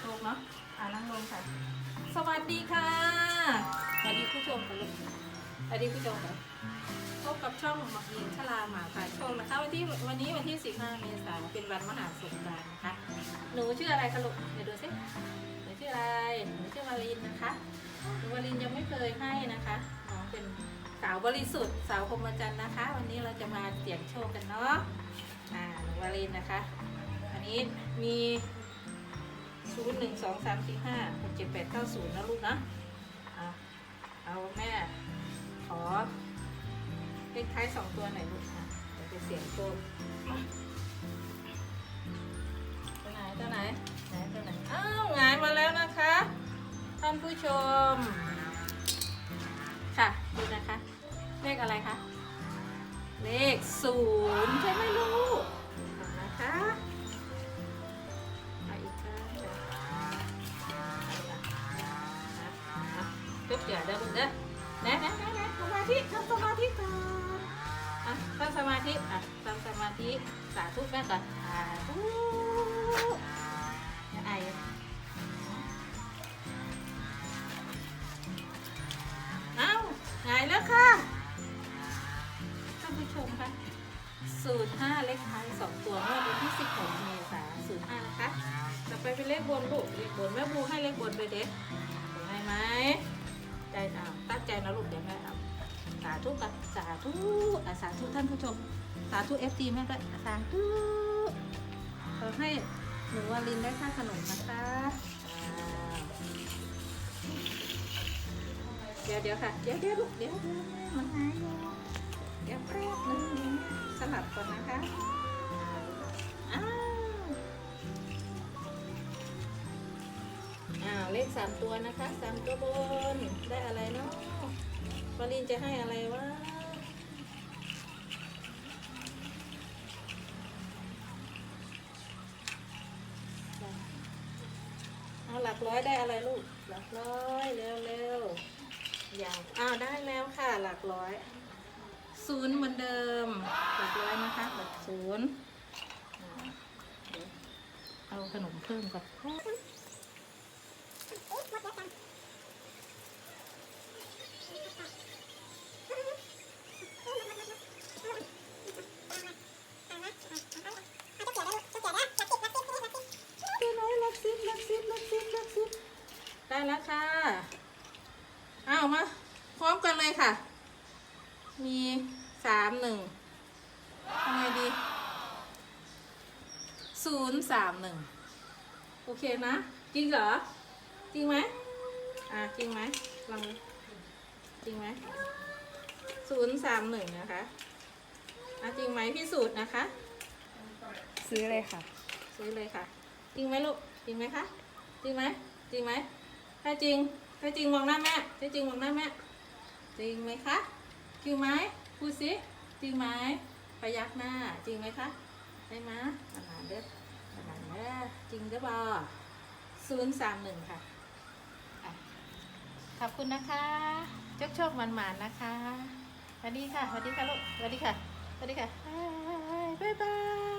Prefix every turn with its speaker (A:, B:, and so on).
A: โชคเนาะอ่านั่งลงค่ะ สวัสดีค่ะ สวัสดีผู้ชมกันลูกสวัสดีผู้ชมกันพบกับช่องหมักยิงชลาหมาขายโชคนะคะวันที่วันนี้วันที่ 15 เมษายนเป็นวันมหาสงกรานต์นะคะ หนูชื่ออะไรคะลูกเดี๋ยวดูสิหนูชื่ออะไร หนูชื่อวาลินนะคะ หนูวาลินยังไม่เคยให้นะคะน้องเป็นสาวบริสุทธิ์สาวพรหมจรรย์นะคะ วันนี้เราจะมาเสี่ยงโชคกันเนาะ อ่า หนูวาลินนะคะ อันนี้มี ศูนย์หนึ่งสองสามสี่ห้าหกเจ็ดแปดเก้าศูนย์นะลูกนะเอาเอาแม่ ขอเลขท้ายสองตัวหน่อยลูกนะเดี๋ยวไปเสี่ยงโชคตัวไหนตัวไหนไหนตัวไหนอ้าวหงายมาแล้วนะคะ ท่านผู้ชม ค่ะ ดูนะคะ เลขอะไรคะ เลขศูนย์ใช่ไหมลูก เดี๋ยวเดี๋ยวลูกเด้อแนะแนะแนะแนะสมาธิทำสมาธิก่อนอะทำสมาธิอะทำสมาธิสาธุแม่ก่อนสาธุอย่าไอเอ้าหายแล้วค่ะท่านผู้ชมคะสูตรห้าเลขท้ายสองตัวงวดวันที่สิบหกเมษายนสูตรห้านะคะ ต่อไปเป็นเลขบนลูกเลขบนแม่บูให้เลขบนไปเด็กให้ไหม ใจเอาตั้งใจนะลูกเดี๋ยวแม่เอาสาธุกับสาธุอะสาธุท่านผู้ชม สาธุเอฟซีแม่ด้วยสาธุขอให้หนูวาลินได้ค่าขนมนะคะเดี๋ยวเดี๋ยวค่ะ เดี๋ยวเดี๋ยวลูกเดี๋ยวเดี๋ยวมันหายอยู่เดี๋ยวแป๊บนึงสลับก่อนนะคะอ้า เลขสามตัวนะคะสามตัวบนได้อะไรเนาะปารินจะให้อะไรวะเอาหลักร้อยได้อะไรลูก หลักร้อยเร็วเร็วๆอย่างอ้าวได้แล้วค่ะ หลักร้อยศูนย์เหมือนเดิม หลักร้อยนะคะหลักศูนย์เอาขนมเพิ่มก่อน ได้แล้วค่ะ เอามา พร้อมกันเลยค่ะ มีสามหนึ่งทำไงดีศูนย์สามหนึ่งโอเคนะ จริงเหรอ จริงไหมอะจริงไหมลองดูจริงไหมศูนย์สามหนึ่งนะคะอะจริงไหมพิสูจน์นะคะ
B: ซื้อเลยค่ะ
A: ซื้อเลยค่ะ จริงไหมลูกจริงไหมคะจริงไหมจริงไหมถ้าจริงถ้าจริงมองหน้าแม่ถ้าจริงมองหน้าแม่จริงไหมคะจริงไหมพูดสิจริงไหมพยักหน้าจริงไหมคะได้ไหมอาหารเด้ออาหารเด้อจริงหรือเปล่าศูนย์สามหนึ่งค่ะอะ ขอบคุณนะคะโชคโชคมันหมานนะคะสวัสดีค่ะสวัสดีค่ะลูกสวัสดีค่ะสวัสดีค่ะบ๊ายบาย